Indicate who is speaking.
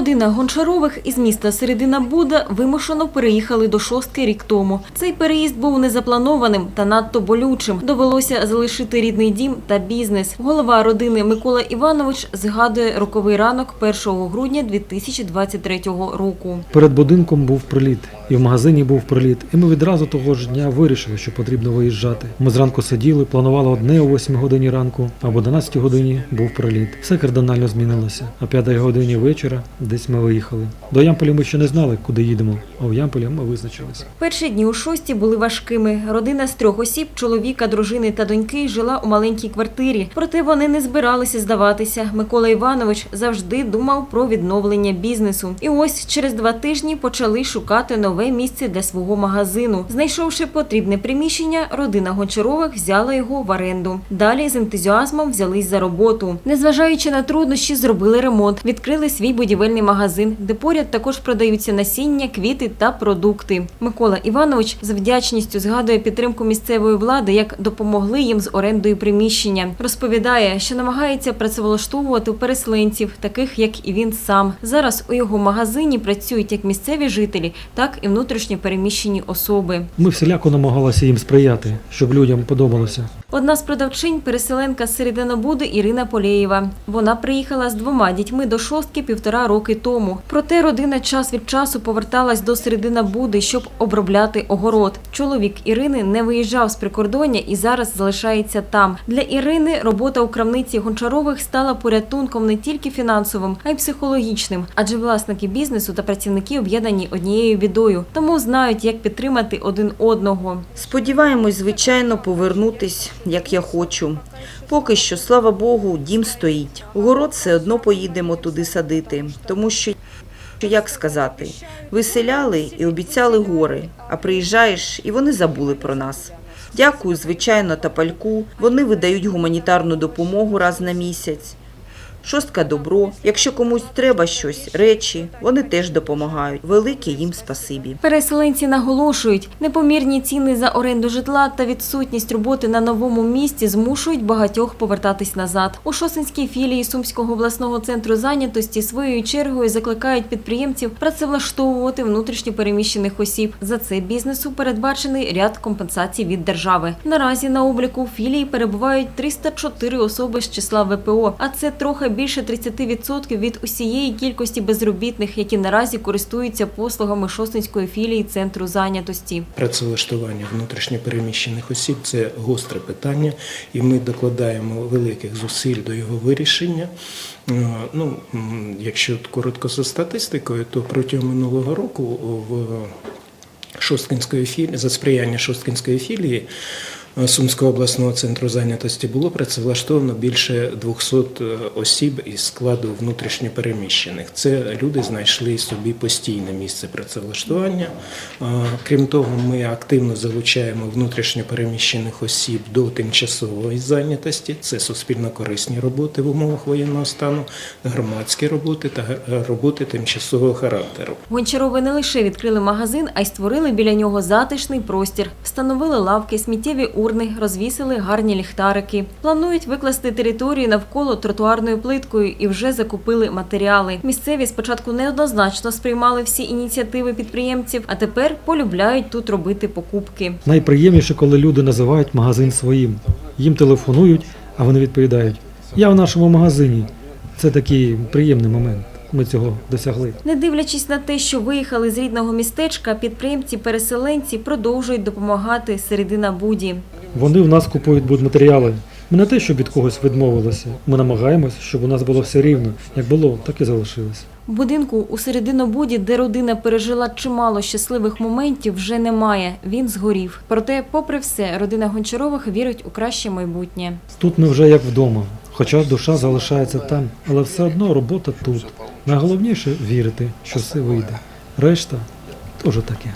Speaker 1: Родина Гончарових із міста Середина Буда вимушено переїхали до шостки рік тому. Цей переїзд був незапланованим та надто болючим. Довелося залишити рідний дім та бізнес. Голова родини Микола Іванович згадує роковий ранок 1 грудня 2023 року.
Speaker 2: Перед будинком був приліт, і в магазині був приліт. І ми відразу того ж дня вирішили, що потрібно виїжджати. Ми зранку сиділи, планували одне о 8 годині ранку, а об 11 годині був приліт. Все кардинально змінилося. О 5 годині вечора десь ми виїхали. До Ямполя ми ще не знали, куди їдемо, а в Ямполі ми визначилися.
Speaker 1: Перші дні у шості були важкими. Родина з трьох осіб, чоловіка, дружини та доньки жила у маленькій квартирі. Проте вони не збиралися здаватися. Микола Іванович завжди думав про відновлення бізнесу. І ось через два тижні почали шукати нове місце для свого магазину. Знайшовши потрібне приміщення, родина Гончарових взяла його в оренду. Далі з ентузіазмом взялись за роботу. Незважаючи на труднощі, зробили ремонт, відкрили свій будівельний магазин, де поряд також продаються насіння, квіти та продукти. Микола Іванович з вдячністю згадує підтримку місцевої влади, як допомогли їм з орендою приміщення. Розповідає, що намагається працевлаштовувати переселенців, таких як і він сам. Зараз у його магазині працюють як місцеві жителі, так і внутрішньо переміщені особи.
Speaker 2: Ми всіляко намагалися їм сприяти, щоб людям подобалося.
Speaker 1: Одна з продавчинь переселенка з Серединобуди Ірина Полєєва. Вона приїхала з двома дітьми до шостки півтора роки тому. Проте родина час від часу поверталась до Серединобуди, щоб обробляти огород. Чоловік Ірини не виїжджав з прикордоння і зараз залишається там. Для Ірини робота у крамниці Гончарових стала порятунком не тільки фінансовим, а й психологічним, адже власники бізнесу та працівники об'єднані однією бідою, тому знають, як підтримати один одного.
Speaker 3: Сподіваємось, звичайно, повернутись, як я хочу. Поки що, слава Богу, дім стоїть. Город все одно поїдемо туди садити, тому що, як сказати, виселяли і обіцяли гори, а приїжджаєш, і вони забули про нас. Дякую, звичайно, Тапальку. Вони видають гуманітарну допомогу раз на місяць. Шостка добро. Якщо комусь треба щось, речі, вони теж допомагають. Велике їм спасибі.
Speaker 1: Переселенці наголошують, непомірні ціни за оренду житла та відсутність роботи на новому місці змушують багатьох повертатись назад. У Шосинській філії Сумського обласного центру зайнятості своєю чергою закликають підприємців працевлаштовувати внутрішньо переміщених осіб. За це бізнесу передбачений ряд компенсацій від держави. Наразі на обліку філії перебувають 304 особи з числа ВПО, а це трохи більше 30% від усієї кількості безробітних, які наразі користуються послугами Шостинської філії центру зайнятості.
Speaker 4: Працевлаштування внутрішньопереміщених осіб це гостре питання, і ми докладаємо великих зусиль до його вирішення. Е, Ну, якщо коротко за статистикою, то протягом минулого року в Шосткинської філії за сприяння Шосткинської філії Сумського обласного центру зайнятості було працевлаштовано більше 200 осіб із складу внутрішньопереміщених. Це люди знайшли собі постійне місце працевлаштування. Е, Крім того, ми активно залучаємо внутрішньопереміщених осіб до тимчасової зайнятості. Це суспільно-корисні роботи в умовах воєнного стану, громадські роботи та е, роботи тимчасового характеру.
Speaker 1: Гончарови не лише відкрили магазин, а й створили біля нього затишний простір. Встановили лавки, сміттєві урни, розвісили гарні ліхтарики. Планують викласти територію навколо тротуарною плиткою і вже закупили матеріали. Місцеві спочатку неоднозначно сприймали всі ініціативи підприємців, а тепер полюбляють тут робити покупки.
Speaker 2: Найприємніше, коли люди називають магазин своїм. Їм телефонують, а вони відповідають: Я в нашому магазині. Це такий приємний момент. Ми цього досягли.
Speaker 1: Не дивлячись на те, що виїхали з рідного містечка, підприємці-переселенці продовжують допомагати середина буді.
Speaker 2: Вони в нас купують будматеріали. Ми не те, щоб від когось відмовилися. Ми намагаємось, щоб у нас було все рівно. Як було, так і залишилось.
Speaker 1: В будинку у серединобуді, де родина пережила чимало щасливих моментів, вже немає. Він згорів. Проте, попри все, родина Гончарових вірить у краще майбутнє.
Speaker 2: Тут ми вже як вдома. Хоча душа залишається там, але все одно робота тут. Найголовніше вірити, що все вийде. Решта теж таке.